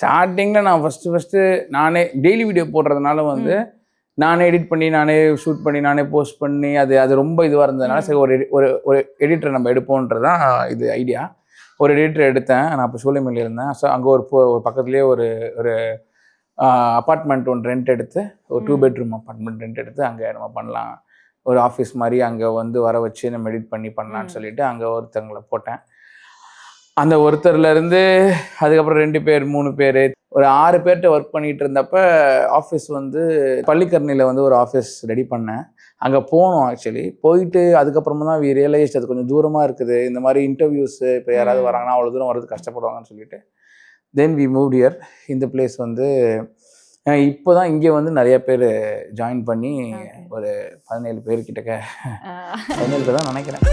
ஸ்டார்டிங்கில் நான் first first நானே டெய்லி வீடியோ போடுறதுனால வந்து நானே எடிட் பண்ணி நானே ஷூட் பண்ணி நானே போஸ்ட் பண்ணி அது அது ரொம்ப இதுவாக இருந்ததுனால சரி ஒரு ஒரு ஒரு எடிட்டர் நம்ம எடுப்போன்றது தான் இது ஐடியா ஒரு எடிட்டர் எடுத்தேன். நான் அப்போ சூளைமலையில் இருந்தேன். ஸோ அங்கே ஒரு பக்கத்துலேயே ஒரு ஒரு அப்பார்ட்மெண்ட் ஒன்று ரெண்ட் எடுத்து ஒரு டூ. பெட்ரூம் அப்பார்ட்மெண்ட் ரெண்ட் எடுத்து அங்கே நம்ம பண்ணலாம். ஒரு ஆஃபீஸ் மாதிரி அங்கே வந்து வர வச்சு நம்ம எடிட் பண்ணி பண்ணலான்னு. சொல்லிட்டு அங்கே ஒருத்தங்களை போட்டேன். அந்த ஒருத்தர்ல இருந்து அதுக்கப்புறம் ரெண்டு பேர் மூணு பேர் ஒரு ஆறு பேர்கிட்ட ஒர்க் பண்ணிட்டு இருந்தப்ப ஆஃபீஸ் வந்து பள்ளிக்கரணையில் வந்து ஒரு ஆஃபீஸ் ரெடி பண்ணேன். அங்கே போனோம் ஆக்சுவலி போயிட்டு அதுக்கப்புறமா தான் வி ரியலைஸ்ட் அது கொஞ்சம் தூரமாக இருக்குது. இந்த மாதிரி இன்டர்வியூஸ் இப்போ யாராவது. வராங்கன்னா அவ்வளோ தூரம் வரது கஷ்டப்படுவாங்கன்னு சொல்லிட்டு. தென் வி மூவ் இயர் இந்த பிளேஸ் வந்து இப்போ தான் இங்கே வந்து நிறைய பேர் ஜாயின் பண்ணி. ஒரு பதினேழு பேர் கிட்டக்க ஆஹ் பதினேழு பேர் தான் நினைக்கிறேன்.